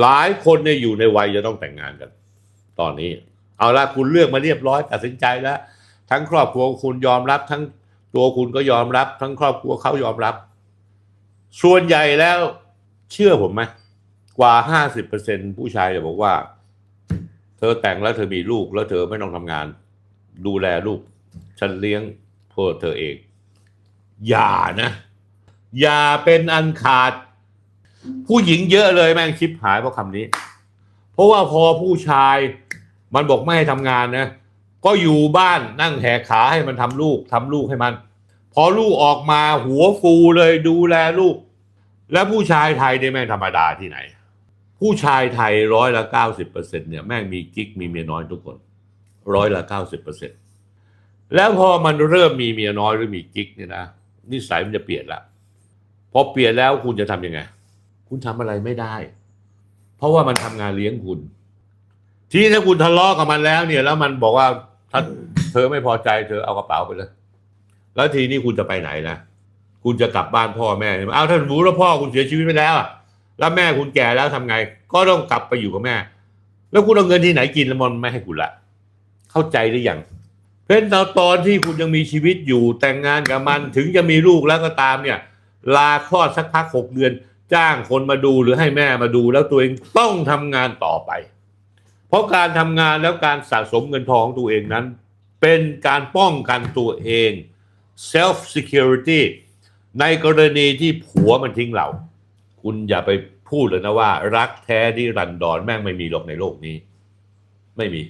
หลายคนเนี่ยอยู่ในวัยจะต้องแต่งงานกัน ตอนนี้ เอาละคุณเลือกมาเรียบร้อยตัดสินใจแล้ว ทั้งครอบครัวคุณยอมรับทั้งตัวคุณก็ยอมรับ ทั้งครอบครัวเขายอมรับ ส่วนใหญ่แล้วเชื่อผมไหมกว่าห้าสิบเปอร์เซ็นผู้ชายจะบอกว่า เธอแต่งแล้วเธอมีลูกแล้วเธอไม่ต้องทำงาน ดูแลลูก ฉันเลี้ยงเพื่อเธอเอง อย่านะ อย่าเป็นอันขาด ผู้หญิงเยอะเลยแม่งชิบหายเพราะคำนี้ เพราะว่าพอผู้ชายมันบอกไม่ให้ทำงานนะ ก็อยู่บ้านนั่งแหกขาให้มันทำลูกทำลูกให้มัน พอลูกออกมาหัวฟูเลยดูแลลูก แล้วผู้ชายไทยเนี่ยแม่งธรรมดาที่ไหน ผู้ชายไทยร้อยละเก้าสิบเปอร์เซ็นเนี่ยแม่งมีกิ๊กมีเมียน้อยทุกคนร้อยละเก้าสิบเปอร์เซ็นแล้วพอมันเริ่มมีเมียน้อยหรือมีกิ๊กเนี่ยนะนิสัยมันจะเปลี่ยนละพอเปลี่ยนแล้วคุณจะทำยังไง คุณทำอะไรไม่ได้ เพราะว่ามันทำงานเลี้ยงคุณ ทีนี้ถ้าคุณทะเลาะกับมันแล้ว เนี่ย แล้วมันบอกว่าถ้าเธอไม่พอใจเธอเอากระเป๋าไปเลย แล้วทีนี้คุณจะไปไหนนะคุณจะกลับบ้านพ่อแม่ใช่ไหมเอาถ้าสมมติว่าพ่อคุณเสียชีวิตไปแล้วแล้วแม่คุณแก่แล้วทำไง ก็ต้องกลับไปอยู่กับแม่ แล้วคุณเอาเงินที่ไหนกินแล้วมันไม่ให้คุณละเข้าใจหรือยังเพราะฉะนั้นตอนที่คุณยังมีชีวิตอยู่แต่งงานกับมัน ถึงจะมีลูกแล้วก็ตามเนี่ย ลาคลอดสักพักหกเดือน จ้างคนมาดูหรือให้แม่มาดูแล้วตัวเองต้องทำงานต่อไป เพราะการทำงานแล้วการสะสมเงินทองตัวเองนั้น เป็นการป้องกันตัวเอง self security ในกรณีที่ผัวมันทิ้งเรา คุณอย่าไปพูดเลยนะว่า รักแท้ที่รันดอนแม่งไม่มีหรอกในโลกนี้ ไม่มี